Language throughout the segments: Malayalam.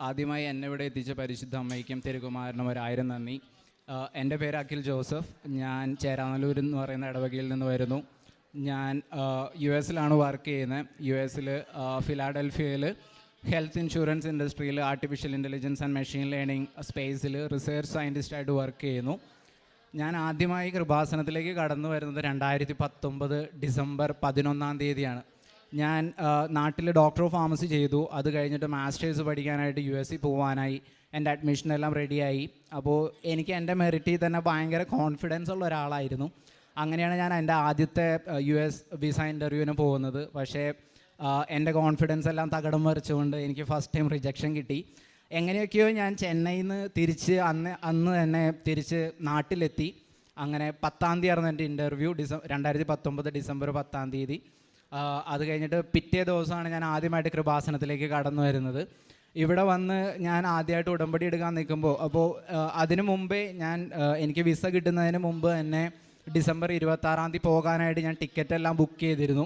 ആദ്യമായി എന്നെ ഇവിടെ എത്തിച്ച പരിശുദ്ധ അമ്മയ്ക്കും തിരുകുമാരനും ഒരായിരം നന്ദി. എന്റെ പേര് അഖിൽ ജോസഫ്. ഞാൻ ചേരാനല്ലൂർ എന്ന് പറയുന്ന ഇടവകയിൽ നിന്ന് വരുന്നു. ഞാൻ യു എസിലാണ് വർക്ക് ചെയ്യുന്നത്. യു എസിൽ ഫിലാഡൽഫിയയിൽ ഹെൽത്ത് ഇൻഷുറൻസ് ഇൻഡസ്ട്രിയിൽ artificial intelligence and machine learning സ്പേസിൽ റിസർച്ച് സയന്റിസ്റ്റായിട്ട് വർക്ക് ചെയ്യുന്നു. ഞാൻ ആദ്യമായി കൃപാസനത്തിലേക്ക് കടന്നു വരുന്നത് രണ്ടായിരത്തി പത്തൊമ്പത് ഡിസംബർ പതിനൊന്നാം തീയതിയാണ്. ഞാൻ നാട്ടിൽ ഡോക്ടർ ഓഫ് ഫാർമസി ചെയ്തു. അത് കഴിഞ്ഞിട്ട് മാസ്റ്റേഴ്സ് പഠിക്കാനായിട്ട് യു എസ് സി പോകാനായി എന്റെ അഡ്മിഷൻ എല്ലാം റെഡിയായി അപ്പോൾ എനിക്ക് എന്റെ മെറിറ്റിൽ തന്നെ ഭയങ്കര കോൺഫിഡൻസ് ഉള്ള ഒരാളായിരുന്നു. അങ്ങനെയാണ് ഞാൻ എന്റെ ആദ്യത്തെ യു എസ് വിസ ഇന്റർവ്യൂവിന് പോകുന്നത്. പക്ഷേ എന്റെ കോൺഫിഡൻസ് എല്ലാം തകടം മറിച്ചുകൊണ്ട് എനിക്ക് ഫസ്റ്റ് ടൈം റിജക്ഷൻ കിട്ടി. എങ്ങനെയൊക്കെയോ ഞാൻ ചെന്നൈയിൽ നിന്ന് തിരിച്ച് അന്ന് അന്ന് തന്നെ തിരിച്ച് നാട്ടിലെത്തി. അങ്ങനെ പത്താം തീയതി ആയിരുന്നു എന്റെ ഇന്റർവ്യൂ ഡിസം രണ്ടായിരത്തി പത്തൊമ്പത് ഡിസംബർ പത്താം തീയതി. അത് കഴിഞ്ഞിട്ട് പിറ്റേ ദിവസമാണ് ഞാൻ ആദ്യമായിട്ട് കൃപാസനത്തിലേക്ക് കടന്നു വരുന്നത്. ഇവിടെ വന്ന് ഞാൻ ആദ്യമായിട്ട് ഉടമ്പടി എടുക്കാൻ നിൽക്കുമ്പോൾ അപ്പോൾ അതിനു മുമ്പേ ഞാൻ എനിക്ക് വിസ കിട്ടുന്നതിന് മുമ്പ് തന്നെ ഡിസംബർ ഇരുപത്താറാം തീയതി പോകാനായിട്ട് ഞാൻ ടിക്കറ്റ് എല്ലാം ബുക്ക് ചെയ്തിരുന്നു.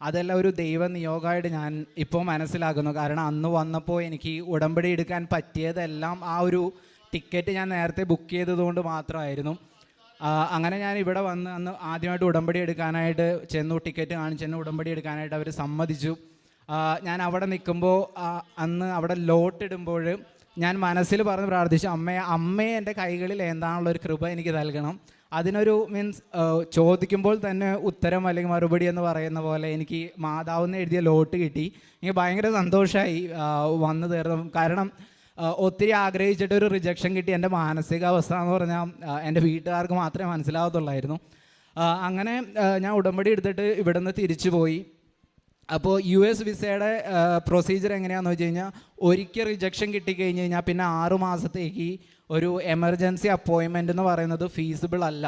അതെല്ലാം ഒരു ദൈവ നിയോഗമായിട്ട് ഞാൻ ഇപ്പോൾ മനസ്സിലാക്കുന്നു. കാരണം അന്ന് വന്നപ്പോൾ എനിക്ക് ഉടമ്പടി എടുക്കാൻ പറ്റിയതെല്ലാം ആ ഒരു ടിക്കറ്റ് ഞാൻ നേരത്തെ ബുക്ക് ചെയ്തതുകൊണ്ട് മാത്രമായിരുന്നു. അങ്ങനെ ഞാൻ ഇവിടെ വന്ന് അന്ന് ആദ്യമായിട്ട് ഉടമ്പടി എടുക്കാനായിട്ട് ചെന്നു ടിക്കറ്റ് കാണിച്ചെന്ന് ഉടമ്പടി എടുക്കാനായിട്ട് അവർ സമ്മതിച്ചു. ഞാൻ അവിടെ നിൽക്കുമ്പോൾ അന്ന് അവിടെ ലോട്ട് ഇടുമ്പോൾ ഞാൻ മനസ്സിൽ പറഞ്ഞ് പ്രാർത്ഥിച്ചു അമ്മയെ അമ്മയെ എന്റെ കൈകളിൽ എന്താണുള്ള ഒരു കൃപ എനിക്ക് നൽകണം. അതിനൊരു മീൻസ് ചോദിക്കുമ്പോൾ തന്നെ ഉത്തരം അല്ലെങ്കിൽ മറുപടി എന്ന് പറയുന്ന പോലെ എനിക്ക് മാതാവെന്ന് എഴുതിയ ലോട്ട് കിട്ടി. എനിക്ക് ഭയങ്കര സന്തോഷമായി വന്നു തീർന്നു. കാരണം ഒത്തിരി ആഗ്രഹിച്ചിട്ട് ഒരു റിജക്ഷൻ കിട്ടി. എന്റെ മാനസികാവസ്ഥ എന്ന് പറഞ്ഞാൽ എന്റെ വീട്ടുകാർക്ക് മാത്രമേ മനസ്സിലാവത്തുള്ളായിരുന്നു. അങ്ങനെ ഞാൻ ഉടമ്പടി എടുത്തിട്ട് ഇവിടുന്ന് തിരിച്ചു പോയി. അപ്പോൾ യു എസ് വിസയുടെ പ്രൊസീജിയർ എങ്ങനെയാണെന്ന് വെച്ച് കഴിഞ്ഞാൽ ഒരിക്കൽ റിജക്ഷൻ കിട്ടിക്കഴിഞ്ഞ് കഴിഞ്ഞാൽ പിന്നെ ആറു മാസത്തേക്ക് ഒരു എമർജൻസി അപ്പോയിൻമെന്റ് എന്ന് പറയുന്നത് ഫീസിബിൾ അല്ല.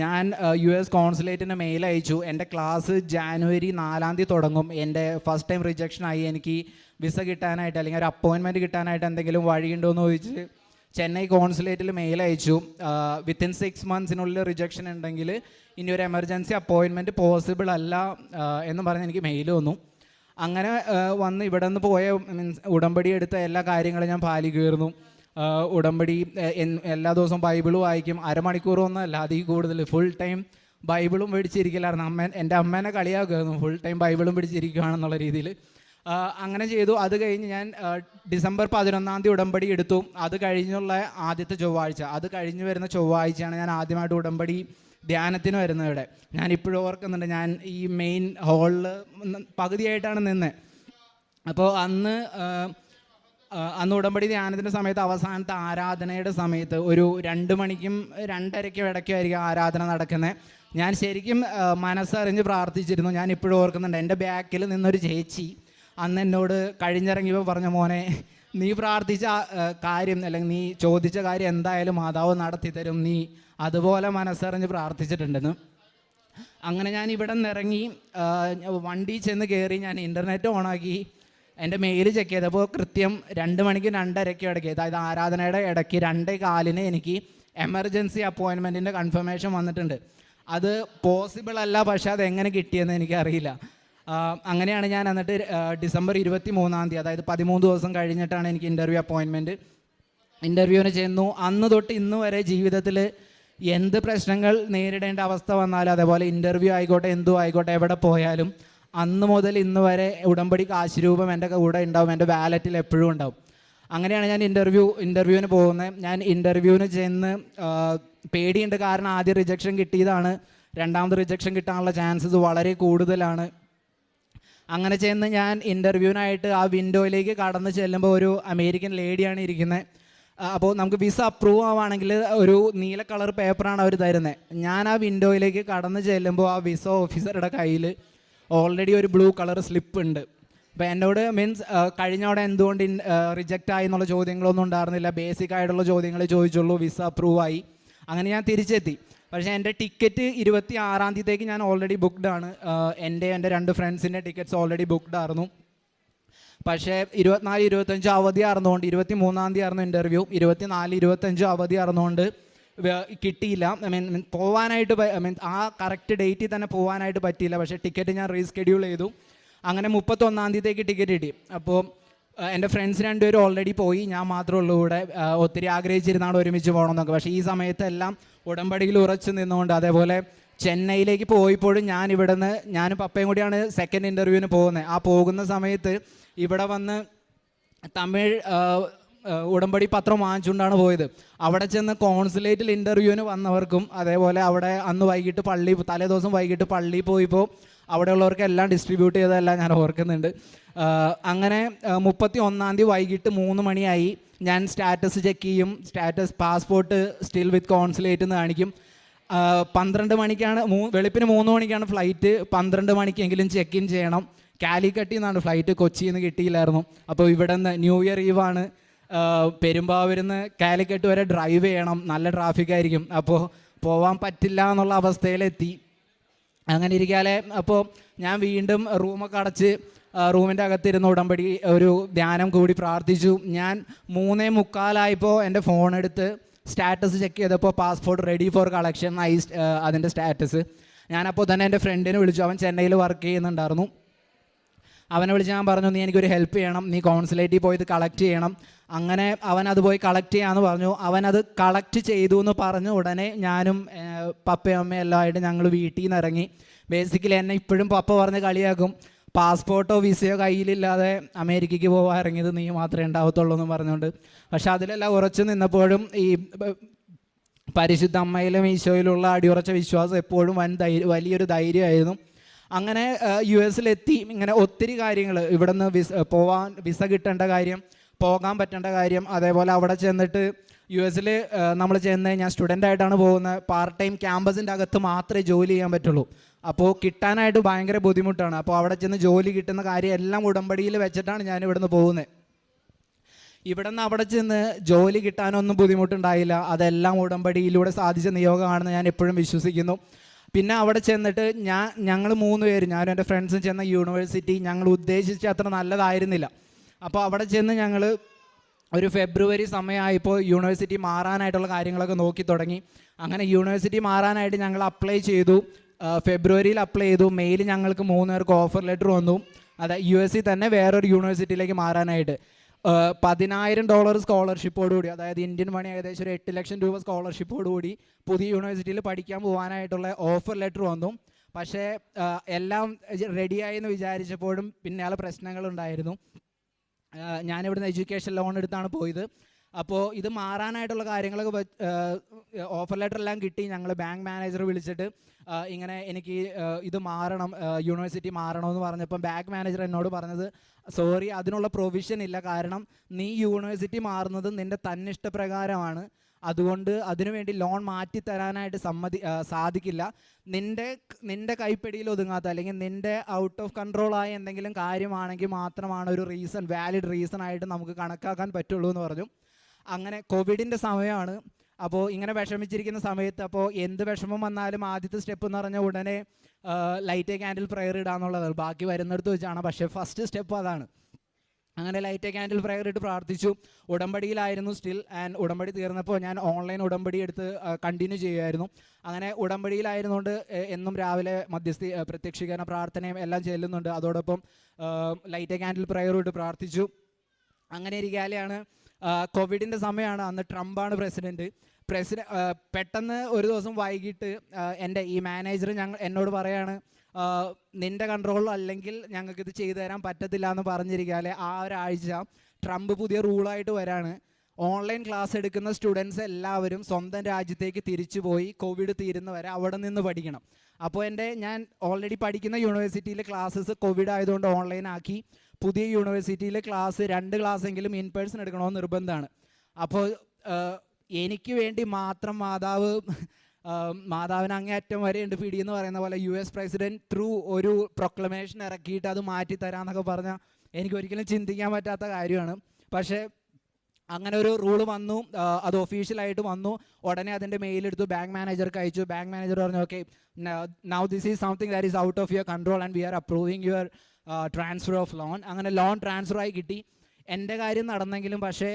ഞാൻ യു എസ് കോൺസുലേറ്റിന് മെയിൽ അയച്ചു. എന്റെ ക്ലാസ് ജാനുവരി നാലാം തീയതി തുടങ്ങും. എന്റെ ഫസ്റ്റ് ടൈം റിജക്ഷൻ ആയി. എനിക്ക് വിസ കിട്ടാനായിട്ട് അല്ലെങ്കിൽ ഒരു അപ്പോയിൻമെന്റ് കിട്ടാനായിട്ട് എന്തെങ്കിലും വഴിയുണ്ടോ എന്ന് ചോദിച്ച് ചെന്നൈ കോൺസുലേറ്റിൽ മെയിൽ അയച്ചു. വിത്തിൻ സിക്സ് മന്ത്സിനുള്ളിൽ റിജക്ഷൻ ഉണ്ടെങ്കിൽ ഇനി ഒരു എമർജൻസി അപ്പോയിൻമെന്റ് പോസിബിൾ അല്ല എന്ന് പറഞ്ഞ് എനിക്ക് മെയിൽ വന്നു. അങ്ങനെ വന്ന് ഇവിടെ നിന്ന് പോയ മീൻസ് ഉടമ്പടി എടുത്ത എല്ലാ കാര്യങ്ങളും ഞാൻ പാലിക്കുമായിരുന്നു ആ, ഉടമ്പടി എല്ലാ ദിവസവും ബൈബിൾ വായിക്കും. അരമണിക്കൂറൊന്നും അല്ല അതിൽ കൂടുതൽ. ഫുൾ ടൈം ബൈബിളും പിടിച്ചിരിക്കലായിരുന്നു. അമ്മ എന്റെ അമ്മേനെ കളിയാക്കുമായിരുന്നു ഫുൾ ടൈം ബൈബിളും പിടിച്ചിരിക്കുകയാണെന്നുള്ള രീതിയിൽ അങ്ങനെ ചെയ്തു. അത് കഴിഞ്ഞ് ഞാൻ ഡിസംബർ പതിനൊന്നാം തീയതി ഉടമ്പടി എടുത്തു. അത് കഴിഞ്ഞുള്ള ആദ്യത്തെ ചൊവ്വാഴ്ച. അത് കഴിഞ്ഞ് വരുന്ന ചൊവ്വാഴ്ചയാണ് ഞാൻ ആദ്യമായിട്ട് ഉടമ്പടി ധ്യാനത്തിന് വരുന്നത് ഇവിടെ. ഞാൻ ഇപ്പോഴും ഓർക്കുന്നുണ്ട് ഞാൻ ഈ മെയിൻ ഹാളിൽ പകുതിയായിട്ടാണ് നിന്നത് അപ്പോൾ അന്ന് അന്ന് ഉടമ്പടി ധ്യാനത്തിന്റെ സമയത്ത് അവസാനത്തെ ആരാധനയുടെ സമയത്ത് ഒരു രണ്ട് മണിക്കും രണ്ടരയ്ക്കും ഇടയ്ക്കുമായിരിക്കും ആരാധന നടക്കുന്നത് ഞാൻ ശരിക്കും മനസ്സറിഞ്ഞ് പ്രാർത്ഥിച്ചിരുന്നു. ഞാൻ ഇപ്പോഴും ഓർക്കുന്നുണ്ട്. എന്റെ ബാക്കിൽ നിന്നൊരു ചേച്ചി അന്ന് എന്നോട് കഴിഞ്ഞിറങ്ങിയപ്പോൾ പറഞ്ഞ മോനെ നീ പ്രാർത്ഥിച്ച കാര്യം അല്ലെങ്കിൽ നീ ചോദിച്ച കാര്യം എന്തായാലും മാതാവ് നടത്തി തരും. നീ അതുപോലെ മനസ്സറിഞ്ഞ് പ്രാർത്ഥിച്ചിട്ടുണ്ടെന്ന്. അങ്ങനെ ഞാൻ ഇവിടെ നിന്ന് ഇറങ്ങി വണ്ടി ചെന്ന് കയറി ഞാൻ ഇന്റർനെറ്റ് ഓണാക്കി. എന്റെ മെയിൽ ചെക്ക് ചെയ്തപ്പോൾ കൃത്യം രണ്ട് മണിക്ക് രണ്ടരയ്ക്ക് ഇടയ്ക്ക് അതായത് ആരാധനയുടെ ഇടയ്ക്ക് രണ്ടേ കാലിന് എനിക്ക് എമർജൻസി അപ്പോയിൻമെന്റിന്റെ കൺഫർമേഷൻ വന്നിട്ടുണ്ട്. അത് പോസിബിൾ അല്ല പക്ഷേ അത് എങ്ങനെ കിട്ടിയെന്ന് എനിക്കറിയില്ല. അങ്ങനെയാണ് ഞാൻ എന്നിട്ട് ഡിസംബർ ഇരുപത്തി മൂന്നാം തീയതി അതായത് പതിമൂന്ന് ദിവസം കഴിഞ്ഞിട്ടാണ് എനിക്ക് ഇന്റർവ്യൂ അപ്പോയിൻമെന്റ് ഇന്റർവ്യൂവിന് ചെന്നു. അന്ന് തൊട്ട് ഇന്ന് വരെ ജീവിതത്തിൽ എന്ത് പ്രശ്നങ്ങൾ നേരിടേണ്ട അവസ്ഥ വന്നാലും അതേപോലെ ഇന്റർവ്യൂ ആയിക്കോട്ടെ എന്തു ആയിക്കോട്ടെ എവിടെ പോയാലും അന്ന് മുതൽ ഇന്ന് വരെ ഉടമ്പടി കാശ് രൂപം എന്റെ കൂടെ ഉണ്ടാവും എന്റെ വാലറ്റിൽ എപ്പോഴും ഉണ്ടാവും. അങ്ങനെയാണ് ഞാൻ ഇന്റർവ്യൂ ഇന്റർവ്യൂവിന് പോകുന്നത്. ഞാൻ ഇന്റർവ്യൂവിന് ചെന്ന് പേടിയുണ്ട് കാരണം ആദ്യം റിജക്ഷൻ കിട്ടിയതാണ്. രണ്ടാമത് റിജക്ഷൻ കിട്ടാനുള്ള ചാൻസസ് വളരെ കൂടുതലാണ്. അങ്ങനെ ചെന്ന് ഞാൻ ഇന്റർവ്യൂവിനായിട്ട് ആ വിൻഡോയിലേക്ക് കടന്ന് ചെല്ലുമ്പോൾ ഒരു അമേരിക്കൻ ലേഡിയാണ് ഇരിക്കുന്നത് അപ്പോൾ നമുക്ക് വിസ അപ്രൂവ് ആവുകയാണെങ്കിൽ ഒരു നീല കളർ പേപ്പറാണ് അവർ തരുന്നത് ഞാൻ ആ വിൻഡോയിലേക്ക് കടന്ന് ചെല്ലുമ്പോൾ ആ വിസ ഓഫീസറുടെ കയ്യിൽ ഓൾറെഡി ഒരു ബ്ലൂ കളർ സ്ലിപ്പ് ഉണ്ട്. അപ്പോൾ എന്നോട് മീൻസ് കഴിഞ്ഞ കഴിഞ്ഞവിടെ എന്തുകൊണ്ട് റിജക്റ്റ് ആയി എന്നുള്ള ചോദ്യങ്ങളൊന്നും ഉണ്ടായിരുന്നില്ല. ബേസിക് ആയിട്ടുള്ള ചോദ്യങ്ങൾ ചോദിച്ചുള്ളൂ. വിസ അപ്രൂവ് ആയി. അങ്ങനെ ഞാൻ തിരിച്ചെത്തി. പക്ഷേ എന്റെ ടിക്കറ്റ് ഇരുപത്തി ആറാം തീയതിക്ക് ഞാൻ ഓൾറെഡി ബുക്ക്ഡ് ആണ്. എന്റെ എന്റെ രണ്ട് ഫ്രണ്ട്സിന്റെ ടിക്കറ്റ്സ് ഓൾറെഡി ബുക്ക്ഡ് ആയിരുന്നു. പക്ഷേ ഇരുപത്തിനാല് ഇരുപത്തഞ്ച് അവധി ആയിരുന്നുകൊണ്ട് ഇരുപത്തി മൂന്നാം തീയതി ആയിരുന്നു ഇന്റർവ്യൂ ഇരുപത്തിനാല് ഇരുപത്തഞ്ച് അവധി ആയിരുന്നുകൊണ്ട് കിട്ടിയില്ല. ഐ മീൻ പോവാനായിട്ട് ഐ മീൻ ആ കറക്റ്റ് ഡേറ്റിൽ തന്നെ പോവാനായിട്ട് പറ്റിയില്ല. പക്ഷേ ടിക്കറ്റ് ഞാൻ റീസ്കെഡ്യൂൾ ചെയ്തു. അങ്ങനെ മുപ്പത്തൊന്നാം തീയതിക്ക് ടിക്കറ്റ് കിട്ടി. അപ്പോൾ എന്റെ ഫ്രണ്ട്സ് രണ്ടുപേരും ഓൾറെഡി പോയി. ഞാൻ മാത്രമേ ഉള്ളൂ ഇവിടെ. ഒത്തിരി ആഗ്രഹിച്ചിരുന്നാണ് ഒരുമിച്ച് പോകണമെന്നൊക്കെ. പക്ഷേ ഈ സമയത്തെല്ലാം ഉടമ്പടിയിൽ ഉറച്ചു നിന്നുകൊണ്ട് അതേപോലെ ചെന്നൈയിലേക്ക് പോയപ്പോഴും ഞാൻ ഇവിടെ നിന്ന് ഞാനും പപ്പയും കൂടിയാണ് സെക്കൻഡ് ഇന്റർവ്യൂവിന് പോകുന്നത്. ആ പോകുന്ന സമയത്ത് ഇവിടെ വന്ന് തമിഴ് ഉടമ്പടി പത്രം വാങ്ങിച്ചുകൊണ്ടാണ് പോയത്. അവിടെ ചെന്ന് കോൺസുലേറ്റിൽ ഇന്റർവ്യൂവിന് വന്നവർക്കും അതേപോലെ അവിടെ അന്ന് വൈകിട്ട് പള്ളി തലേ ദിവസം വൈകിട്ട് പള്ളിയിൽ പോയിപ്പോൾ അവിടെയുള്ളവർക്ക് എല്ലാം ഡിസ്ട്രിബ്യൂട്ട് ചെയ്തതെല്ലാം ഞാൻ ഓർക്കുന്നുണ്ട്. അങ്ങനെ മുപ്പത്തി ഒന്നാം തീയതി വൈകിട്ട് മൂന്ന് മണിയായി. ഞാൻ സ്റ്റാറ്റസ് ചെക്ക് ചെയ്യും. Status passport still with consulate എന്ന് കാണിക്കും. പന്ത്രണ്ട് മണിക്കാണ് മൂ വെളുപ്പിന് മൂന്ന് മണിക്കാണ് ഫ്ലൈറ്റ് പന്ത്രണ്ട് മണിക്കെങ്കിലും ചെക്ക് ഇൻ ചെയ്യണം. കാലിക്കട്ടിൽ നിന്നാണ് ഫ്ലൈറ്റ് കൊച്ചിയിൽ നിന്ന് കിട്ടിയില്ലായിരുന്നു. അപ്പോൾ ഇവിടെ നിന്ന് ന്യൂ ഇയർ ഈവാണ് പെരുമ്പാവൂരിൽ നിന്ന് കാലിക്കട്ട് വരെ ഡ്രൈവ് ചെയ്യണം. നല്ല ട്രാഫിക് ആയിരിക്കും. അപ്പോൾ പോവാൻ പറ്റില്ല എന്നുള്ള അവസ്ഥയിലെത്തി. അങ്ങനെ ഇരിക്കാലെ അപ്പോൾ ഞാൻ വീണ്ടും റൂമൊക്കെ അടച്ച് റൂമിന്റെ അകത്തിരുന്ന് ഉടമ്പടി ഒരു ധ്യാനം കൂടി പ്രാർത്ഥിച്ചു. ഞാൻ മൂന്നേ മുക്കാലായപ്പോൾ എന്റെ ഫോൺ എടുത്ത് സ്റ്റാറ്റസ് ചെക്ക് ചെയ്തപ്പോൾ പാസ്പോർട്ട് റെഡി ഫോർ കളക്ഷൻ ഐ അതിന്റെ സ്റ്റാറ്റസ് ഞാനപ്പോൾ തന്നെ എന്റെ ഫ്രണ്ടിനെ വിളിച്ചു. അവൻ ചെന്നൈയിൽ വർക്ക് ചെയ്യുന്നുണ്ടായിരുന്നു. അവനെ വിളിച്ച് ഞാൻ പറഞ്ഞു നീ എനിക്കൊരു ഹെൽപ്പ് ചെയ്യണം. നീ കോൺസുലേറ്റിൽ പോയി ഇത് കളക്ട് ചെയ്യണം. അങ്ങനെ അവൻ അത് പോയി കളക്ട് ചെയ്യാമെന്ന് പറഞ്ഞു. അവൻ അത് കളക്ട് ചെയ്തു എന്ന് പറഞ്ഞു ഉടനെ ഞാനും പപ്പയും അമ്മയും എല്ലാം ആയിട്ട് ഞങ്ങൾ വീട്ടിൽ നിന്ന് ഇറങ്ങി. ബേസിക്കലി എന്നെ ഇപ്പോഴും പപ്പ പറഞ്ഞ് കളിയാക്കും. പാസ്പോർട്ടോ വിസയോ കയ്യിലില്ലാതെ അമേരിക്കയ്ക്ക് പോകാൻ ഇറങ്ങിയത് നീ മാത്രമേ ഉണ്ടാവത്തുള്ളൂ എന്ന് പറഞ്ഞുകൊണ്ട് പക്ഷെ അതിലെല്ലാം ഉറച്ചു നിന്നപ്പോഴും ഈ പരിശുദ്ധ അമ്മയിലും ഈശോയിലുള്ള അടിയുറച്ച വിശ്വാസം എപ്പോഴും വൻ ധൈര്യം വലിയൊരു ധൈര്യമായിരുന്നു. അങ്ങനെ യു എസിലെത്തി. ഇങ്ങനെ ഒത്തിരി കാര്യങ്ങൾ ഇവിടെ നിന്ന് വിസ പോവാൻ വിസ കിട്ടേണ്ട കാര്യം പോകാൻ പറ്റേണ്ട കാര്യം അതേപോലെ അവിടെ ചെന്നിട്ട് യു എസിൽ നമ്മൾ ചെന്ന് ഞാൻ സ്റ്റുഡന്റ് ആയിട്ടാണ് പോകുന്നത്. പാർട്ട് ടൈം ക്യാമ്പസിന്റെ അകത്ത് മാത്രമേ ജോലി ചെയ്യാൻ പറ്റുള്ളൂ. അപ്പോൾ കിട്ടാനായിട്ട് ഭയങ്കര ബുദ്ധിമുട്ടാണ്. അപ്പോൾ അവിടെ ചെന്ന് ജോലി കിട്ടുന്ന കാര്യം എല്ലാം ഉടമ്പടിയിൽ വെച്ചിട്ടാണ് ഞാൻ ഇവിടുന്ന് പോകുന്നത് ഇവിടെ നിന്ന് അവിടെ ചെന്ന് ജോലി കിട്ടാനൊന്നും ബുദ്ധിമുട്ടുണ്ടായില്ല. അതെല്ലാം ഉടമ്പടിയിലൂടെ സാധിച്ച നിയോഗമാണെന്ന് ഞാൻ എപ്പോഴും വിശ്വസിക്കുന്നു. പിന്നെ അവിടെ ചെന്നിട്ട് ഞാൻ ഞങ്ങൾ മൂന്ന് പേര് ഞാനും എന്റെ ഫ്രണ്ട്സും ചെന്ന യൂണിവേഴ്സിറ്റി ഞങ്ങൾ ഉദ്ദേശിച്ച അത്ര നല്ലതായിരുന്നില്ല. അപ്പോൾ അവിടെ ചെന്ന് ഞങ്ങൾ ഒരു ഫെബ്രുവരി സമയമായപ്പോൾ യൂണിവേഴ്സിറ്റി മാറാനായിട്ടുള്ള കാര്യങ്ങളൊക്കെ നോക്കി തുടങ്ങി. അങ്ങനെ യൂണിവേഴ്സിറ്റി മാറാനായിട്ട് ഞങ്ങൾ അപ്ലൈ ചെയ്തു. ഫെബ്രുവരിയിൽ അപ്ലൈ ചെയ്തു. മെയിൽ ഞങ്ങൾക്ക് മൂന്ന് പേർക്ക് ഓഫർ ലെറ്റർ വന്നു. അതെ യു എസ് സി തന്നെ വേറൊരു യൂണിവേഴ്സിറ്റിയിലേക്ക് മാറാനായിട്ട്. പതിനായിരം ഡോളർ സ്കോളർഷിപ്പോടുകൂടി അതായത് ഇന്ത്യൻ മണി ഏകദേശം ഒരു എട്ട് ലക്ഷം രൂപ സ്കോളർഷിപ്പോടുകൂടി പുതിയ യൂണിവേഴ്സിറ്റിയിൽ പഠിക്കാൻ പോകാനായിട്ടുള്ള ഓഫർ ലെറ്റർ വന്നു. പക്ഷേ എല്ലാം റെഡിയായി എന്ന് വിചാരിച്ചപ്പോഴും പിന്നാലെ പ്രശ്നങ്ങളുണ്ടായിരുന്നു ഞാനിവിടുന്ന് എഡ്യൂക്കേഷൻ ലോൺ എടുത്താണ് പോയത്. അപ്പോൾ ഇത് മാറാനായിട്ടുള്ള കാര്യങ്ങളൊക്കെ ഓഫർ ലെറ്റർ എല്ലാം കിട്ടി. ഞങ്ങൾ ബാങ്ക് മാനേജർ വിളിച്ചിട്ട് ഇങ്ങനെ എനിക്ക് ഇത് മാറണം യൂണിവേഴ്സിറ്റി മാറണമെന്ന് പറഞ്ഞപ്പം ബാങ്ക് മാനേജർ എന്നോട് പറഞ്ഞത് സോറി അതിനുള്ള പ്രൊവിഷൻ ഇല്ല. കാരണം നീ യൂണിവേഴ്സിറ്റി മാറുന്നത് നിന്റെ തന്നിഷ്ടപ്രകാരമാണ്. അതുകൊണ്ട് അതിനുവേണ്ടി ലോൺ മാറ്റി തരാനായിട്ട് സമ്മതി സാധിക്കില്ല. നിന്റെ നിന്റെ കൈപ്പിടിയിൽ ഒതുങ്ങാത്ത അല്ലെങ്കിൽ നിന്റെ ഔട്ട് ഓഫ് കൺട്രോൾ ആയ എന്തെങ്കിലും കാര്യമാണെങ്കിൽ മാത്രമാണ് ഒരു റീസൺ വാലിഡ് റീസൺ ആയിട്ട് നമുക്ക് കണക്കാക്കാൻ പറ്റുള്ളൂ എന്ന് പറഞ്ഞു. അങ്ങനെ കോവിഡിന്റെ സമയമാണ്. അപ്പോൾ ഇങ്ങനെ വിഷമിച്ചിരിക്കുന്ന സമയത്ത് അപ്പോൾ എന്ത് വിഷമം വന്നാലും ആദ്യത്തെ സ്റ്റെപ്പ് എന്ന് പറഞ്ഞാൽ ഉടനെ ലൈറ്റ് ക്യാൻഡിൽ പ്രയർ ഇടാന്നുള്ളതാണ്. ബാക്കി വരുന്നിടത്ത് വെച്ചാണ്. പക്ഷേ ഫസ്റ്റ് സ്റ്റെപ്പ് അതാണ്. അങ്ങനെ ലൈറ്റ് ക്യാൻഡിൽ പ്രയർ ഇട്ട് പ്രാർത്ഥിച്ചു. ഉടമ്പടിയിലായിരുന്നു സ്റ്റിൽ ആൻഡ് ഉടമ്പടി തീർന്നപ്പോൾ ഞാൻ ഓൺലൈൻ ഉടമ്പടി എടുത്ത് കണ്ടിന്യൂ ചെയ്യുമായിരുന്നു അങ്ങനെ ഉടമ്പടിയിലായിരുന്നുകൊണ്ട് എന്നും രാവിലെ മധ്യസ്ഥി പ്രത്യക്ഷീകരണ പ്രാർത്ഥനയും എല്ലാം ചെല്ലുന്നുണ്ട്. അതോടൊപ്പം ലൈറ്റ് ക്യാൻഡിൽ പ്രയർ ഇട്ട് പ്രാർത്ഥിച്ചു. അങ്ങനെ ഇരിക്കാലെയാണ് കോവിഡിന്റെ സമയമാണ്. അന്ന് ട്രംപാണ് പ്രസിഡന്റ് പ്രസിഡ പെട്ടെന്ന് ഒരു ദിവസം വൈകിട്ട് എന്റെ ഈ മാനേജർ ഞങ്ങൾ എന്നോട് പറയാണ് നിന്റെ കൺട്രോൾ അല്ലെങ്കിൽ ഞങ്ങൾക്ക് ഇത് ചെയ്തു തരാൻ പറ്റത്തില്ല എന്ന് പറഞ്ഞിരിക്കാലെ ആ ഒരാഴ്ച ട്രംപ് പുതിയ റൂളായിട്ട് വരാണ്. ഓൺലൈൻ ക്ലാസ് എടുക്കുന്ന സ്റ്റുഡൻസ് എല്ലാവരും സ്വന്തം രാജ്യത്തേക്ക് തിരിച്ചു പോയി കോവിഡ് തീരുന്നവരെ അവിടെ നിന്ന് പഠിക്കണം. അപ്പോൾ എന്റെ ഞാൻ ഓൾറെഡി പഠിക്കുന്ന യൂണിവേഴ്സിറ്റിയിലെ ക്ലാസ്സസ് കോവിഡ് ആയതുകൊണ്ട് ഓൺലൈൻ ആക്കി. പുതിയ യൂണിവേഴ്സിറ്റിയിലെ ക്ലാസ് രണ്ട് ക്ലാസ്സെങ്കിലും ഇൻ പേഴ്സൺ എടുക്കണമെന്ന് നിർബന്ധമാണ്. അപ്പോൾ എനിക്ക് വേണ്ടി മാത്രം മാതാവ് മാതാവിന് അങ്ങേയറ്റം വരെയുണ്ട് പിടി എന്ന് പറയുന്ന പോലെ യു എസ് പ്രസിഡന്റ് ത്രൂ ഒരു പ്രൊക്ലമേഷൻ ഇറക്കിയിട്ട് അത് മാറ്റി തരാമെന്നൊക്കെ പറഞ്ഞാൽ എനിക്ക് ഒരിക്കലും ചിന്തിക്കാൻ പറ്റാത്ത കാര്യമാണ്. പക്ഷേ അങ്ങനെ ഒരു റൂൾ വന്നു അത് ഒഫീഷ്യലായിട്ട് വന്നു. ഉടനെ അതിന്റെ മെയിൽ എടുത്തു ബാങ്ക് മാനേജർക്ക് അയച്ചു. ബാങ്ക് മാനേജർ പറഞ്ഞു okay now this is something that is out of your control and we are approving your transfer of loan അങ്ങനെ ലോൺ ട്രാൻസ്ഫർ ആയി കിട്ടി. എന്റെ കാര്യം നടന്നെങ്കിലും പക്ഷേ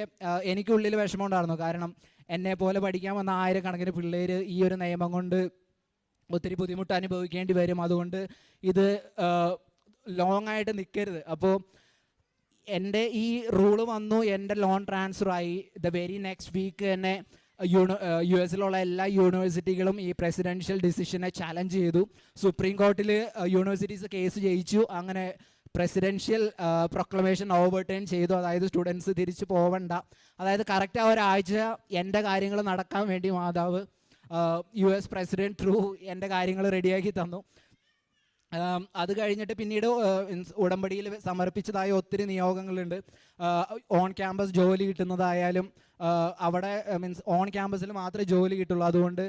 എനിക്കുള്ളിൽ വിഷമം ഉണ്ടായിരുന്നു കാരണം എന്നെ പോലെ പഠിക്കാൻ വന്ന ആയിരക്കണക്കിന് പിള്ളേർ ഈ ഒരു നിയമം കൊണ്ട് ഒത്തിരി ബുദ്ധിമുട്ട് അനുഭവിക്കേണ്ടി വരും. അതുകൊണ്ട് ഇത് ലോങ് ആയിട്ട് നിൽക്കരുത് അപ്പോൾ എന്റെ ഈ റൂൾ വന്നു എന്റെ ലോൺ ട്രാൻസ്ഫർ ആയി. ദ വെരി നെക്സ്റ്റ് വീക്ക് തന്നെ യൂണി യു എസിലുള്ള എല്ലാ യൂണിവേഴ്സിറ്റികളും ഈ പ്രസിഡൻഷ്യൽ ഡിസിഷനെ ചാലഞ്ച് ചെയ്തു. സുപ്രീം കോർട്ടിൽ യൂണിവേഴ്സിറ്റീസ് കേസ് ജയിച്ചു. അങ്ങനെ പ്രസിഡൻഷ്യൽ പ്രൊക്ലമേഷൻ ഓവർടേൺ ചെയ്തു. അതായത് സ്റ്റുഡൻസ് തിരിച്ചു പോവണ്ട. അതായത് കറക്റ്റ് ആ ഒരാഴ്ച എന്റെ കാര്യങ്ങൾ നടക്കാൻ വേണ്ടി മാതാവ് യു എസ് പ്രസിഡന്റ് ത്രൂ എന്റെ കാര്യങ്ങൾ റെഡിയാക്കി തന്നു. അത് കഴിഞ്ഞിട്ട് പിന്നീട് ഉടമ്പടിയിൽ സമർപ്പിച്ചതായ ഒത്തിരി നിയോഗങ്ങളുണ്ട്. ഓൺ ക്യാമ്പസ് ജോലി കിട്ടുന്നതായാലും അവിടെ മീൻസ് ഓൺ ക്യാമ്പസിൽ മാത്രമേ ജോലി കിട്ടുള്ളൂ. അതുകൊണ്ട്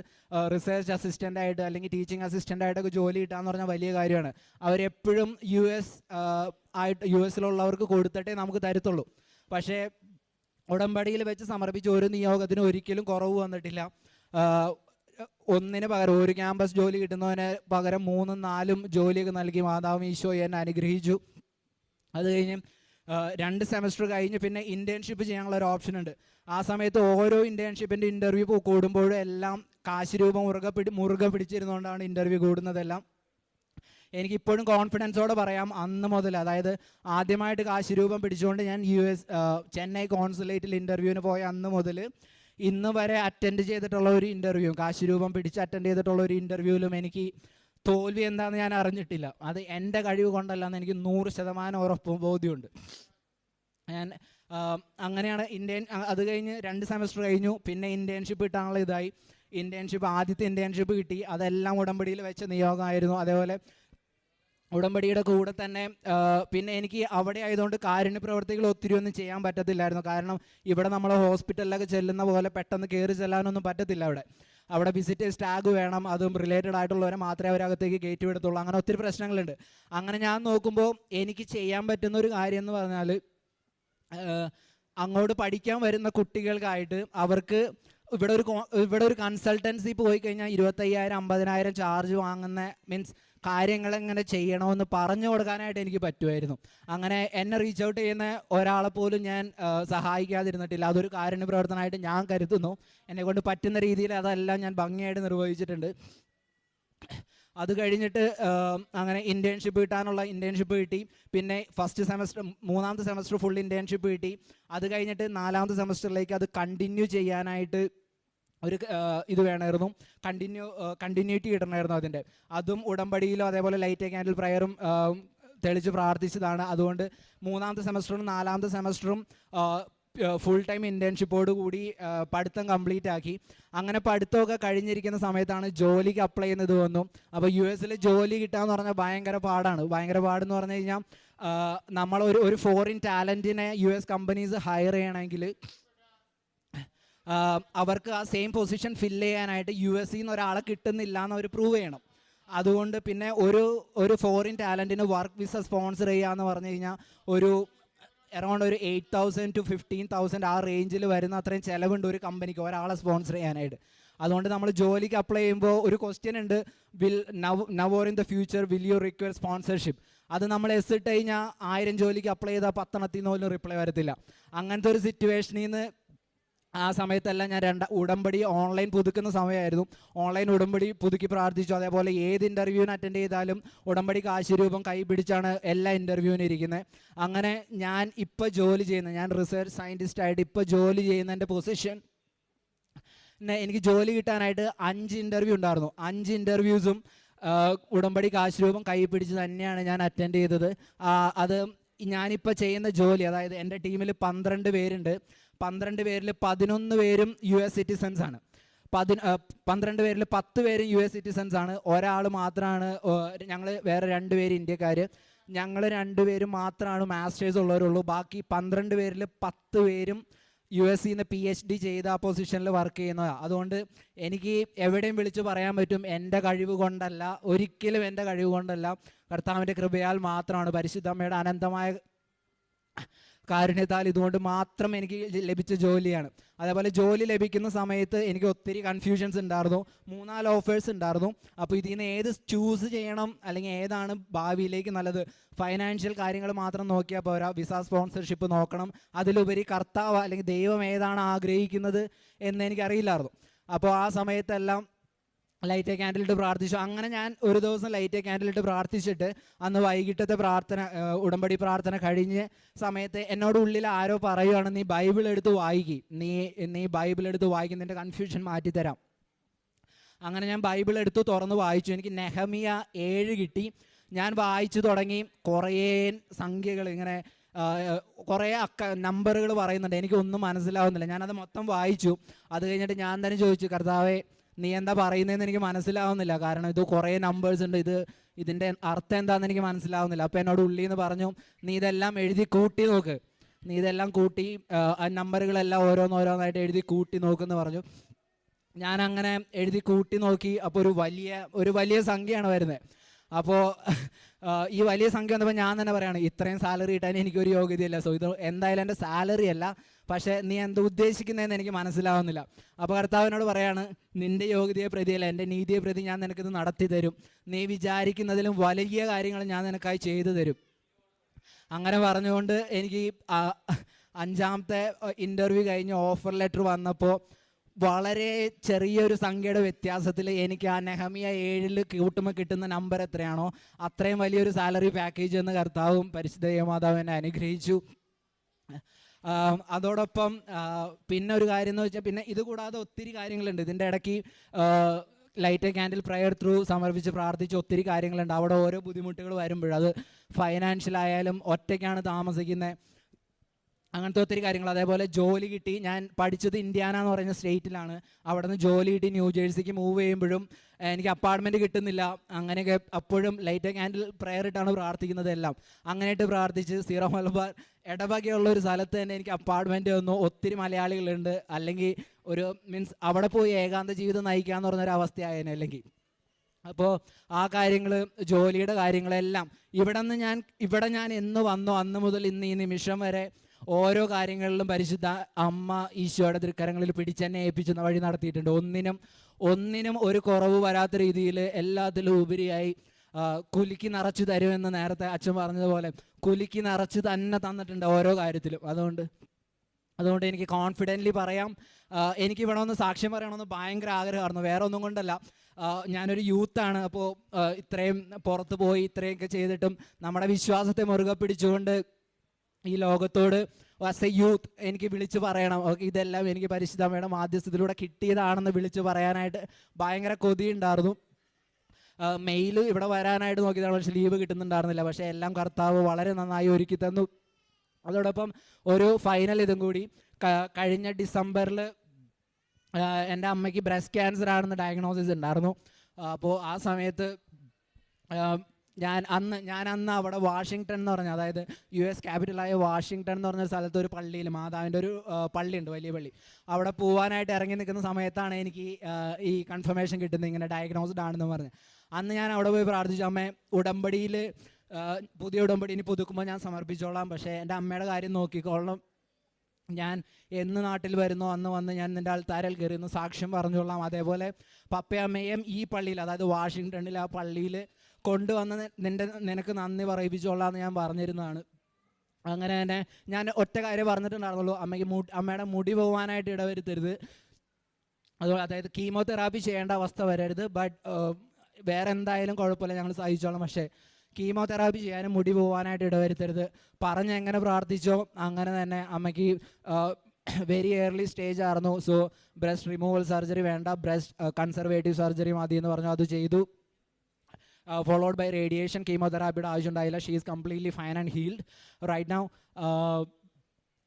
റിസർച്ച് അസിസ്റ്റന്റ് ആയിട്ട് അല്ലെങ്കിൽ ടീച്ചിങ് അസിസ്റ്റന്റ് ആയിട്ടൊക്കെ ജോലി കിട്ടാന്ന് പറഞ്ഞാൽ വലിയ കാര്യമാണ്. അവരെപ്പോഴും യു എസ് ആയിട്ട് യു എസിലുള്ളവർക്ക് കൊടുത്തിട്ടേ നമുക്ക് തരത്തുള്ളൂ. പക്ഷേ ഉടമ്പടിയിൽ വെച്ച് സമർപ്പിച്ച ഒരു നിയോഗത്തിന് ഒരിക്കലും കുറവ് വന്നിട്ടില്ല. ഒന്നിന് പകരം ഒരു ക്യാമ്പസ് ജോലി കിട്ടുന്നതിന് പകരം മൂന്നും നാലും ജോലിയൊക്കെ നൽകി മാതാവ് ഈശോ എന്നെ അനുഗ്രഹിച്ചു. അത് കഴിഞ്ഞ് രണ്ട് സെമസ്റ്റർ കഴിഞ്ഞ് പിന്നെ ഇന്റേൺഷിപ്പ് ചെയ്യാനുള്ള ഒരു ഓപ്ഷൻ ഉണ്ട്. ആ സമയത്ത് ഓരോ ഇന്റേൺഷിപ്പിന്റെ ഇന്റർവ്യൂ കൂടുമ്പോഴും എല്ലാം കാശ് രൂപം മുറുകെ പിടി മുറുകെ പിടിച്ചിരുന്നുകൊണ്ടാണ് ഇന്റർവ്യൂ കൂടുന്നതെല്ലാം. എനിക്കിപ്പോഴും കോൺഫിഡൻസോടെ പറയാം അന്ന് മുതൽ. അതായത് ആദ്യമായിട്ട് കാശ് രൂപം പിടിച്ചുകൊണ്ട് ഞാൻ യു എസ് ചെന്നൈ കോൺസുലേറ്റിൽ ഇന്റർവ്യൂവിന് പോയ അന്ന് മുതൽ ഇന്ന് വരെ അറ്റൻഡ് ചെയ്തിട്ടുള്ള ഒരു ഇന്റർവ്യൂ കാശ് രൂപം പിടിച്ച് അറ്റൻഡ് ചെയ്തിട്ടുള്ള ഒരു ഇന്റർവ്യൂവിലും എനിക്ക് തോൽവി എന്താണെന്ന് ഞാൻ അറിഞ്ഞിട്ടില്ല. അത് എന്റെ കഴിവ് കൊണ്ടല്ലാന്ന് എനിക്ക് നൂറ് ശതമാനം ഉറപ്പും ബോധ്യമുണ്ട് ഞാൻ അങ്ങനെയാണ് ഇന്ത്യൻ അത് കഴിഞ്ഞ് രണ്ട് സെമസ്റ്റർ കഴിഞ്ഞു. പിന്നെ ഇന്റേൺഷിപ്പ് കിട്ടാനുള്ള ഇതായി. ഇന്റേൺഷിപ്പ് ആദ്യത്തെ ഇന്റേൺഷിപ്പ് കിട്ടി. അതെല്ലാം ഉടമ്പടിയിൽ വെച്ച നിയോഗമായിരുന്നു. അതേപോലെ ഉടമ്പടിയുടെ കൂടെ തന്നെ പിന്നെ എനിക്ക് അവിടെ ആയതുകൊണ്ട് കാരുണ്യ പ്രവർത്തികൾ ഒത്തിരി ഒന്നും ചെയ്യാൻ പറ്റത്തില്ലായിരുന്നു. കാരണം ഇവിടെ നമ്മൾ ഹോസ്പിറ്റലിലൊക്കെ ചെല്ലുന്ന പോലെ പെട്ടെന്ന് കയറി ചെല്ലാനൊന്നും പറ്റത്തില്ല അവിടെ. അവിടെ വിസിറ്റേഴ്സ് ടാഗ് വേണം അതും റിലേറ്റഡ് ആയിട്ടുള്ളവരെ മാത്രമേ അവരകത്തേക്ക് കയറ്റി വിടത്തുള്ളൂ. അങ്ങനെ ഒത്തിരി പ്രശ്നങ്ങളുണ്ട്. അങ്ങനെ ഞാൻ നോക്കുമ്പോൾ എനിക്ക് ചെയ്യാൻ പറ്റുന്ന ഒരു കാര്യം എന്ന് പറഞ്ഞാൽ അങ്ങോട്ട് പഠിക്കാൻ വരുന്ന കുട്ടികൾക്കായിട്ട് അവർക്ക് ഇവിടെ ഒരു ഇവിടെ ഒരു കൺസൾട്ടൻസി പോയി കഴിഞ്ഞാൽ ഇരുപത്തയ്യായിരം അമ്പതിനായിരം ചാർജ് വാങ്ങുന്ന മീൻസ് കാര്യങ്ങൾ എങ്ങനെ ചെയ്യണമെന്ന് പറഞ്ഞു കൊടുക്കാനായിട്ട് എനിക്ക് പറ്റുമായിരുന്നു. അങ്ങനെ എന്നെ റീച്ച് ഔട്ട് ചെയ്യുന്ന ഒരാളെ പോലും ഞാൻ സഹായിക്കാതിരുന്നിട്ടില്ല. അതൊരു കാരുണ്യ പ്രവർത്തനമായിട്ട് ഞാൻ കരുതുന്നു. എന്നെ കൊണ്ട് പറ്റുന്ന രീതിയിൽ അതെല്ലാം ഞാൻ ഭംഗിയായിട്ട് നിർവഹിച്ചിട്ടുണ്ട്. അത് കഴിഞ്ഞിട്ട് അങ്ങനെ ഇന്റേൺഷിപ്പ് കിട്ടാനുള്ള ഇന്റേൺഷിപ്പ് കിട്ടി. പിന്നെ ഫസ്റ്റ് സെമസ്റ്റർ മൂന്നാമത്തെ സെമസ്റ്റർ ഫുൾ ഇന്റേൺഷിപ്പ് കിട്ടി. അത് കഴിഞ്ഞിട്ട് നാലാമത്തെ സെമസ്റ്ററിലേക്ക് അത് കണ്ടിന്യൂ ചെയ്യാനായിട്ട് ഒരു ഇത് വേണമായിരുന്നു. കണ്ടിന്യൂ കണ്ടിന്യൂറ്റി ഇടണമായിരുന്നു അതിന്റെ. അതും ഉടമ്പടിയിലും അതേപോലെ ലൈറ്റ് ക്യാൻഡിൽ പ്രയറും തെളിച്ച് പ്രാർത്ഥിച്ചതാണ്. അതുകൊണ്ട് മൂന്നാമത്തെ സെമസ്റ്ററും നാലാമത്തെ സെമസ്റ്ററും ഫുൾ ടൈം ഇന്റേൺഷിപ്പോട് കൂടി പഠിത്തം കംപ്ലീറ്റ് ആക്കി. അങ്ങനെ പഠിത്തമൊക്കെ കഴിഞ്ഞിരിക്കുന്ന സമയത്താണ് ജോലിക്ക് അപ്ലൈ ചെയ്യുന്നത് വന്നു. അപ്പോൾ യു എസിൽ ജോലി കിട്ടാന്ന് പറഞ്ഞാൽ ഭയങ്കര പാടാണ്. ഭയങ്കര പാടെന്ന് പറഞ്ഞു കഴിഞ്ഞാൽ നമ്മൾ ഒരു ഒരു ഫോറിൻ ടാലന്റിനെ യു എസ് കമ്പനീസ് ഹയർ ചെയ്യണമെങ്കിൽ അവർക്ക് ആ സെയിം പൊസിഷൻ ഫില്ല് ചെയ്യാനായിട്ട് യു എസ് സിന്ന് ഒരാളെ കിട്ടുന്നില്ല എന്ന് അവർ പ്രൂവ് ചെയ്യണം. അതുകൊണ്ട് പിന്നെ ഒരു ഒരു ഫോറിൻ ടാലന്റിന് വർക്ക് വിസ സ്പോൺസർ ചെയ്യുക ചെയ്യാന്ന് പറഞ്ഞു കഴിഞ്ഞാൽ ഒരു അറൗണ്ട് ഒരു eight thousand to fifteen thousand ആ റേഞ്ചിൽ വരുന്ന അത്രയും ചിലവുണ്ട് ഒരു കമ്പനിക്ക് ഒരാളെ സ്പോൺസർ ചെയ്യാനായിട്ട്. അതുകൊണ്ട് നമ്മൾ ജോലിക്ക് അപ്ലൈ ചെയ്യുമ്പോൾ ഒരു ക്വസ്റ്റ്യൻ ഉണ്ട് will now now or in the future will you require sponsorship അത് നമ്മൾ എസ് ഇട്ട് കഴിഞ്ഞാൽ ആയിരം ജോലിക്ക് അപ്ലൈ ചെയ്താൽ പത്തെണ്ണത്തിൽ നിന്ന് പോലും റിപ്ലൈ വരത്തില്ല. അങ്ങനത്തെ ഒരു സിറ്റുവേഷനിൽ നിന്ന് ആ സമയത്തെല്ലാം ഞാൻ രണ്ട ഉടമ്പടി ഓൺലൈൻ പുതുക്കുന്ന സമയമായിരുന്നു. ഓൺലൈൻ ഉടമ്പടി പുതുക്കി പ്രാർത്ഥിച്ചു. അതേപോലെ ഏത് ഇന്റർവ്യൂവിന് അറ്റൻഡ് ചെയ്താലും ഉടമ്പടി കാശ് രൂപം കൈ പിടിച്ചാണ് എല്ലാ ഇന്റർവ്യൂവിനും ഇരിക്കുന്നത് അങ്ങനെ ഞാൻ ഇപ്പോൾ ജോലി ചെയ്യുന്ന. ഞാൻ റിസർച്ച് സയന്റിസ്റ്റായിട്ട് ഇപ്പോൾ ജോലി ചെയ്യുന്നതിന്റെ പൊസിഷൻ എനിക്ക് ജോലി കിട്ടാനായിട്ട് അഞ്ച് ഇന്റർവ്യൂ ഉണ്ടായിരുന്നു. അഞ്ച് ഇന്റർവ്യൂസും ഉടമ്പടി കാശ് രൂപം കൈ പിടിച്ച് തന്നെയാണ് ഞാൻ അറ്റൻഡ് ചെയ്തത്. അത് ഞാനിപ്പോൾ ചെയ്യുന്ന ജോലി അതായത് എന്റെ ടീമിൽ പന്ത്രണ്ട് പേരുണ്ട്. പന്ത്രണ്ട് പേരിൽ പതിനൊന്ന് പേരും യു എസ് സിറ്റിസൺസ് ആണ്. പതി പന്ത്രണ്ട് പേരിൽ പത്ത് പേരും യു എസ് സിറ്റിസൺസ് ആണ്. ഒരാൾ മാത്രമാണ് ഞങ്ങൾ വേറെ രണ്ട് പേര് ഇന്ത്യക്കാർ ഞങ്ങൾ രണ്ടുപേരും മാത്രമാണ് മാസ്റ്റേഴ്സ് ഉള്ളവരുള്ളൂ. ബാക്കി പന്ത്രണ്ട് പേരിൽ പത്ത് പേരും യു എസ് സിന്ന് പി എച്ച് ഡി ചെയ്ത ആ പൊസിഷനിൽ വർക്ക് ചെയ്യുന്നതാണ് അതുകൊണ്ട് എനിക്ക് എവിടെയും വിളിച്ച് പറയാൻ പറ്റും. എന്റെ കഴിവ് കൊണ്ടല്ല ഒരിക്കലും എന്റെ കഴിവ് കൊണ്ടല്ല. കർത്താവിന്റെ കൃപയാൽ മാത്രമാണ് പരിശുദ്ധമ്മയുടെ അനന്തമായ കാരുണ്യത്താൽ ഇതുകൊണ്ട് മാത്രം എനിക്ക് ലഭിച്ച ജോലിയാണ്. അതേപോലെ ജോലി ലഭിക്കുന്ന സമയത്ത് എനിക്ക് ഒത്തിരി കൺഫ്യൂഷൻസ് ഉണ്ടായിരുന്നു. മൂന്നാൽ ഓഫേഴ്സ് ഉണ്ടായിരുന്നു. അപ്പോൾ ഇതിൽ നിന്ന് ഏത് ചൂസ് ചെയ്യണം അല്ലെങ്കിൽ ഏതാണ് ഭാവിയിലേക്ക് നല്ലത്? ഫൈനാൻഷ്യൽ കാര്യങ്ങൾ മാത്രം നോക്കിയാൽ പോരാ. വിസ സ്പോൺസർഷിപ്പ് നോക്കണം. അതിലുപരി കർത്താവ് അല്ലെങ്കിൽ ദൈവം ഏതാണ് ആഗ്രഹിക്കുന്നത് എന്ന് എനിക്കറിയില്ലായിരുന്നു. അപ്പോൾ ആ സമയത്തെല്ലാം ലൈറ്റ് ക്യാൻഡിലിട്ട് പ്രാർത്ഥിച്ചു. അങ്ങനെ ഞാൻ ഒരു ദിവസം ലൈറ്റ് ക്യാൻഡിലിട്ട് പ്രാർത്ഥിച്ചിട്ട് അന്ന് വൈകിട്ടത്തെ പ്രാർത്ഥന ഉടമ്പടി പ്രാർത്ഥന കഴിഞ്ഞ് സമയത്ത് എന്നോട് ഉള്ളിൽ ആരോ പറയുകയാണ് നീ ബൈബിൾ എടുത്ത് വായിക്കി. നീ നീ ബൈബിൾ എടുത്ത് വായിക്കും. നിന്റെ കൺഫ്യൂഷൻ മാറ്റിത്തരാം. അങ്ങനെ ഞാൻ ബൈബിൾ എടുത്ത് തുറന്ന് വായിച്ചു. എനിക്ക് നെഹമിയ ഏഴ് കിട്ടി. ഞാൻ വായിച്ചു തുടങ്ങി. കുറേ സംഖ്യകൾ ഇങ്ങനെ കുറേ അക്ക നമ്പറുകൾ പറയുന്നുണ്ട്. എനിക്കൊന്നും മനസ്സിലാവുന്നില്ല. ഞാനത് മൊത്തം വായിച്ചു. അത് കഴിഞ്ഞിട്ട് ഞാൻ തന്നെ ചോദിച്ചു കർത്താവേ നീ എന്താ പറയുന്നതെന്ന് എനിക്ക് മനസ്സിലാവുന്നില്ല. കാരണം ഇത് കുറേ നമ്പേഴ്സ് ഉണ്ട്. ഇത് ഇതിന്റെ അർത്ഥം എന്താണെന്ന് എനിക്ക് മനസ്സിലാവുന്നില്ല. അപ്പോൾ എന്നോട് ഉള്ളി എന്ന് പറഞ്ഞു നീ ഇതെല്ലാം എഴുതി കൂട്ടി നോക്ക്. നീ ഇതെല്ലാം കൂട്ടി ആ, നമ്പറുകളെല്ലാം ഓരോന്നോരോന്നായിട്ട് എഴുതി കൂട്ടി നോക്കുമെന്ന് പറഞ്ഞു. ഞാൻ അങ്ങനെ എഴുതി കൂട്ടി നോക്കി അപ്പോൾ ഒരു വലിയ ഒരു വലിയ സംഖ്യയാണ് വരുന്നത് അപ്പോൾ ഈ വലിയ സംഖ്യ വന്നപ്പോൾ ഞാൻ തന്നെ പറയുകയാണ് ഇത്രയും സാലറി കിട്ടാൻ എനിക്കൊരു യോഗ്യതയില്ല. സോ ഇത് എന്തായാലും എന്റെ സാലറി അല്ല. പക്ഷേ നീ എന്ത് ഉദ്ദേശിക്കുന്നതെന്ന് എനിക്ക് മനസ്സിലാവുന്നില്ല. അപ്പോൾ കർത്താവിനോട് പറയാണ് നിന്റെ യോഗ്യതയെ പ്രതിയല്ല എന്റെ നീതിയെ പ്രതി ഞാൻ നിനക്കിത് നടത്തി തരും. നീ വിചാരിക്കുന്നതിലും വലിയ കാര്യങ്ങൾ ഞാൻ നിനക്കായി ചെയ്തു തരും. അങ്ങനെ പറഞ്ഞുകൊണ്ട് എനിക്ക് അഞ്ചാമത്തെ ഇന്റർവ്യൂ കഴിഞ്ഞ് ഓഫർ ലെറ്റർ വന്നപ്പോൾ വളരെ ചെറിയൊരു സംഖ്യയുടെ വ്യത്യാസത്തിൽ എനിക്ക് ആ നെഹമിയ ഏഴിൽ കൂട്ടുമ്പോൾ കിട്ടുന്ന നമ്പർ എത്രയാണോ അത്രയും വലിയൊരു സാലറി പാക്കേജ് എന്ന് കർത്താവും പരിശുദ്ധ മാതാവ് എന്നെ അനുഗ്രഹിച്ചു. അതോടൊപ്പം പിന്നെ ഒരു കാര്യം എന്ന് വെച്ചാൽ പിന്നെ ഇത് കൂടാതെ ഒത്തിരി കാര്യങ്ങളുണ്ട്. ഇതിന്റെ ഇടയ്ക്ക് ലൈറ്റ് ക്യാൻഡിൽ പ്രയർ ത്രൂ സമർപ്പിച്ച് പ്രാർത്ഥിച്ച് ഒത്തിരി കാര്യങ്ങളുണ്ട്. അവിടെ ഓരോ ബുദ്ധിമുട്ടുകൾ വരുമ്പോഴും അത് ഫൈനാൻഷ്യൽ ആയാലും ഒറ്റയ്ക്കാണ് താമസിക്കുന്നത് അങ്ങനത്തെ ഒത്തിരി കാര്യങ്ങൾ. അതേപോലെ ജോലി കിട്ടി. ഞാൻ പഠിച്ചത് ഇന്ത്യാന എന്ന് പറയുന്ന സ്റ്റേറ്റിലാണ്. അവിടെ നിന്ന് ജോലി കിട്ടി. ന്യൂ ജേഴ്സിക്ക് മൂവ് ചെയ്യുമ്പോഴും എനിക്ക് അപ്പാർട്ട്മെന്റ് കിട്ടുന്നില്ല. അങ്ങനെയൊക്കെ അപ്പോഴും ലൈറ്റ് ക്യാൻഡിൽ പ്രയർ ഇട്ടാണ് പ്രാർത്ഥിക്കുന്നത് എല്ലാം. അങ്ങനെയായിട്ട് പ്രാർത്ഥിച്ച് സീറോ മലബാർ ഇടവകയുള്ള ഒരു സ്ഥലത്ത് തന്നെ എനിക്ക് അപ്പാർട്ട്മെന്റ് വന്നു. ഒത്തിരി മലയാളികളുണ്ട്. അല്ലെങ്കിൽ ഒരു മീൻസ് അവിടെ പോയി ഏകാന്ത ജീവിതം നയിക്കാന്ന് പറഞ്ഞൊരു അവസ്ഥയായേനെ. അല്ലെങ്കിൽ അപ്പോൾ ആ കാര്യങ്ങൾ ജോലിയുടെ കാര്യങ്ങളെല്ലാം ഇവിടെ നിന്ന് ഞാൻ ഇവിടെ ഞാൻ എന്ന് വന്നോ അന്ന് മുതൽ ഇന്ന് ഈ നിമിഷം വരെ ഓരോ കാര്യങ്ങളിലും പരിശുദ്ധ അമ്മ ഈശോയുടെ തൃക്കരങ്ങളിൽ പിടിച്ചെന്നെ ഏൽപ്പിച്ചെന്ന വഴി നടത്തിയിട്ടുണ്ട്. ഒന്നിനും ഒന്നിനും ഒരു കുറവ് വരാത്ത രീതിയിൽ എല്ലാത്തിലും ഉപരിയായി കുലുക്കി നിറച്ചു തരുമെന്ന് നേരത്തെ അച്ഛൻ പറഞ്ഞതുപോലെ കുലുക്കി നിറച്ച് തന്നെ തന്നിട്ടുണ്ട് ഓരോ കാര്യത്തിലും. അതുകൊണ്ട് അതുകൊണ്ട് എനിക്ക് കോൺഫിഡന്റ്ലി പറയാം. എനിക്ക് ഇവിടെ ഒന്ന് സാക്ഷ്യം പറയണമെന്ന് ഭയങ്കര ആഗ്രഹമായിരുന്നു. വേറെ ഒന്നും കൊണ്ടല്ല. ഞാനൊരു യൂത്താണ്. അപ്പോൾ ഇത്രയും പുറത്ത് പോയി ഇത്രയൊക്കെ ചെയ്തിട്ടും നമ്മുടെ വിശ്വാസത്തെ മുറുകെ പിടിച്ചുകൊണ്ട് ഈ ലോകത്തോട് ആസ് എ യൂത്ത് എനിക്ക് വിളിച്ചു പറയണം. ഇതെല്ലാം എനിക്ക് പരിശുദ്ധമ്മയുടെ മാധ്യസ്ഥത്തിലൂടെ കിട്ടിയതാണെന്ന് വിളിച്ചു പറയാനായിട്ട് ഭയങ്കര കൊതിയുണ്ടായിരുന്നു. മെയിൽ ഇവിടെ വരാനായിട്ട് നോക്കിയതാണ് പക്ഷേ ലീവ് കിട്ടുന്നുണ്ടായിരുന്നില്ല. പക്ഷേ എല്ലാം കർത്താവ് വളരെ നന്നായി ഒരുക്കി തന്നു. അതോടൊപ്പം ഒരു ഫൈനൽ ഇതും കൂടി. കഴിഞ്ഞ ഡിസംബറിൽ എന്റെ അമ്മയ്ക്ക് ബ്രസ്റ്റ് ക്യാൻസർ ആണെന്ന് ഡയഗ്നോസിസ് ഉണ്ടായിരുന്നു. അപ്പോൾ ആ സമയത്ത് ഞാൻ അന്ന് ഞാൻ അന്ന് അവിടെ വാഷിങ്ടൺ എന്ന് പറഞ്ഞ അതായത് യു എസ് ക്യാപിറ്റലായ വാഷിങ്ടൺ എന്ന് പറഞ്ഞ സ്ഥലത്ത് ഒരു പള്ളിയിൽ മാതാവിന്റെ ഒരു പള്ളിയുണ്ട് വലിയ പള്ളി. അവിടെ പോവാനായിട്ട് ഇറങ്ങി നിൽക്കുന്ന സമയത്താണ് എനിക്ക് ഈ കൺഫർമേഷൻ കിട്ടുന്നത് ഇങ്ങനെ ഡയഗ്നോസ്ഡ് ആണെന്ന് പറഞ്ഞ്. അന്ന് ഞാൻ അവിടെ പോയി പ്രാർത്ഥിച്ചു അമ്മേ ഉടമ്പടിയിൽ പുതിയ ഉടമ്പടി ഇനി പുതുക്കുമ്പോൾ ഞാൻ സമർപ്പിച്ചോളാം. പക്ഷേ എന്റെ അമ്മയുടെ കാര്യം നോക്കിക്കോളണം. ഞാൻ എന്ന് നാട്ടിൽ വരുന്നു അന്ന് വന്ന് ഞാൻ നിന്റെ ആൾത്താരൽ കയറി സാക്ഷ്യം പറഞ്ഞോളാം അതേപോലെ പപ്പയമ്മയും ഈ പള്ളിയിൽ അതായത് വാഷിങ്ടണിൽ ആ പള്ളിയിൽ കൊണ്ടുവന്ന് നിന്റെ നിനക്ക് നന്ദി പറയിപ്പിച്ചോളാന്ന് ഞാൻ പറഞ്ഞിരുന്നതാണ്. അങ്ങനെ തന്നെ ഞാൻ ഒറ്റ കാര്യം പറഞ്ഞിട്ടുണ്ടായിരുന്നുള്ളൂ. അമ്മയ്ക്ക് മു അമ്മയുടെ മുടി പോകാനായിട്ട് ഇടവരുത്തരുത്. അതുപോലെ അതായത് കീമോതെറാപ്പി ചെയ്യേണ്ട അവസ്ഥ വരരുത്. ബട്ട് വേറെ എന്തായാലും കുഴപ്പമില്ല. ഞങ്ങൾ സഹിച്ചോളാം. പക്ഷേ കീമോതെറാപ്പി ചെയ്യാനും മുടി പോകാനായിട്ട് ഇടവരുത്തരുത്. പറഞ്ഞ് എങ്ങനെ പ്രാർത്ഥിച്ചോ അങ്ങനെ തന്നെ അമ്മയ്ക്ക് വെരി ഏർലി സ്റ്റേജ് ആയിരുന്നു. സോ ബ്രസ്റ്റ് റിമൂവൽ സർജറി വേണ്ട. ബ്രസ്റ്റ് കൺസർവേറ്റീവ് സർജറി മതി എന്ന് പറഞ്ഞു. അത് ചെയ്തു. ഫോളോഡ് ബൈ റേഡിയേഷൻ കീമോതെറാപ്പിയുടെ ആവശ്യം ഉണ്ടായില്ല she is completely fine and healed right now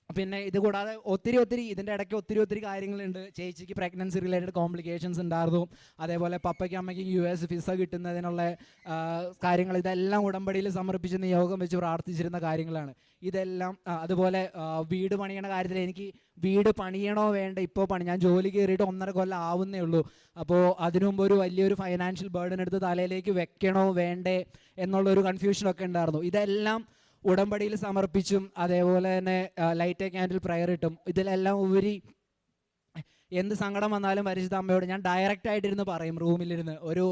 പിന്നെ ഇത് കൂടാതെ ഒത്തിരി ഒത്തിരി ഇതിന്റെ ഇടയ്ക്ക് ഒത്തിരി ഒത്തിരി കാര്യങ്ങളുണ്ട്. ചേച്ചിക്ക് പ്രഗ്നൻസി റിലേറ്റഡ് കോംപ്ലിക്കേഷൻസ് ഉണ്ടായിരുന്നു. അതേപോലെ പപ്പയ്ക്കും അമ്മയ്ക്കും യു എസ് വിസ കിട്ടുന്നതിനുള്ള ആ, കാര്യങ്ങൾ ഇതെല്ലാം ഉടമ്പടിയിൽ സമർപ്പിച്ച് നിയോഗം വെച്ച് പ്രാർത്ഥിച്ചിരുന്ന കാര്യങ്ങളാണ്. ഇതെല്ലാം ആ, അതുപോലെ ആ, വീട് പണിയണ കാര്യത്തിൽ എനിക്ക് വീട് പണിയണോ വേണ്ട? ഇപ്പോൾ പണി ഞാൻ ജോലി കയറിയിട്ട് ഒന്നര കൊല്ലം ആവുന്നേ ഉള്ളൂ. അപ്പോൾ അതിനു മുമ്പ് ഒരു വലിയൊരു ഫൈനാൻഷ്യൽ ബേർഡൻ എടുത്ത് തലയിലേക്ക് വെക്കണോ വേണ്ടേ എന്നുള്ളൊരു കൺഫ്യൂഷനൊക്കെ ഉണ്ടായിരുന്നു. ഇതെല്ലാം ഉടമ്പടിയിൽ സമർപ്പിച്ചും അതേപോലെ തന്നെ ലൈറ്റ് ക്യാൻഡിൽ പ്രയർ ഇട്ടും. ഇതിലെല്ലാം ഉപരി എന്ത് സങ്കടം വന്നാലും പരിശുദ്ധ അമ്മയോട് ഞാൻ ഡയറക്റ്റ് ആയിട്ടിരുന്ന് പറയും റൂമിലിരുന്ന്. ഒരു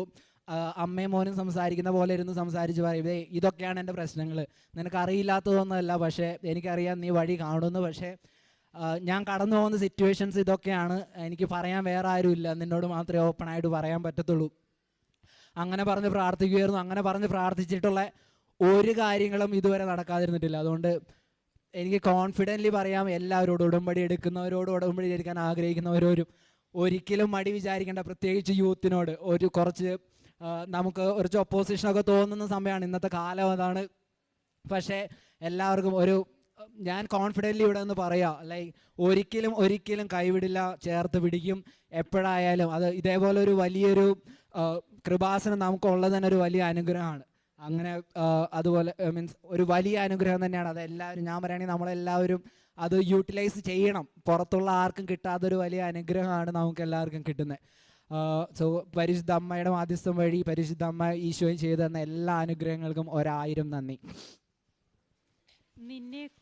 അമ്മയും മോനും സംസാരിക്കുന്ന പോലെ ഇരുന്ന് സംസാരിച്ച് പറയും ഇതൊക്കെയാണ് എന്റെ പ്രശ്നങ്ങൾ നിനക്കറിയില്ലാത്തതൊന്നുമല്ല പക്ഷേ എനിക്കറിയാം നീ വഴി കാണുന്നു പക്ഷേ ഞാൻ കടന്നു പോകുന്ന സിറ്റുവേഷൻസ് ഇതൊക്കെയാണ്. എനിക്ക് പറയാൻ വേറെ ആരുമില്ല. നിന്നോട് മാത്രമേ ഓപ്പൺ ആയിട്ട് പറയാൻ പറ്റത്തുള്ളൂ. അങ്ങനെ പറഞ്ഞ് പ്രാർത്ഥിക്കുമായിരുന്നു അങ്ങനെ പറഞ്ഞ് പ്രാർത്ഥിച്ചിട്ടുള്ള ഒരു കാര്യങ്ങളും ഇതുവരെ നടക്കാതിരുന്നിട്ടില്ല. അതുകൊണ്ട് എനിക്ക് കോൺഫിഡന്റ്ലി പറയാം എല്ലാവരോടും ഉടമ്പടി എടുക്കുന്നവരോടും ഉടമ്പടി എടുക്കാൻ ആഗ്രഹിക്കുന്നവരോരും ഒരിക്കലും മടി വിചാരിക്കേണ്ട പ്രത്യേകിച്ച് യൂത്തിനോട് ഒരു കുറച്ച് നമുക്ക് കുറച്ച് ഒപ്പോസിഷനൊക്കെ തോന്നുന്ന സമയമാണ്. ഇന്നത്തെ കാലം അതാണ്. പക്ഷേ എല്ലാവർക്കും ഒരു ഞാൻ കോൺഫിഡന്റ്ലി ഇവിടെ നിന്ന് പറയാം ലൈക്ക് ഒരിക്കലും ഒരിക്കലും കൈവിടില്ല ചേർത്ത് പിടിക്കും എപ്പോഴായാലും. അത് ഇതേപോലെ ഒരു വലിയൊരു കൃപാസനം നമുക്കുള്ളത് തന്നെ ഒരു വലിയ അനുഗ്രഹമാണ്. അങ്ങനെ അതുപോലെ മീൻസ് ഒരു വലിയ അനുഗ്രഹം തന്നെയാണ്. അത് എല്ലാവരും ഞാൻ പറയുകയാണെങ്കിൽ നമ്മളെല്ലാവരും അത് യൂട്ടിലൈസ് ചെയ്യണം. പുറത്തുള്ള ആർക്കും കിട്ടാത്തൊരു വലിയ അനുഗ്രഹമാണ് നമുക്ക് എല്ലാവർക്കും കിട്ടുന്നത്. സോ പരിശുദ്ധ അമ്മയുടെ മാധ്യസ്ഥം വഴി പരിശുദ്ധ അമ്മ ഈശോയും ചെയ്തു തന്ന എല്ലാ അനുഗ്രഹങ്ങൾക്കും ഒരായിരം നന്ദി. നിന്നെ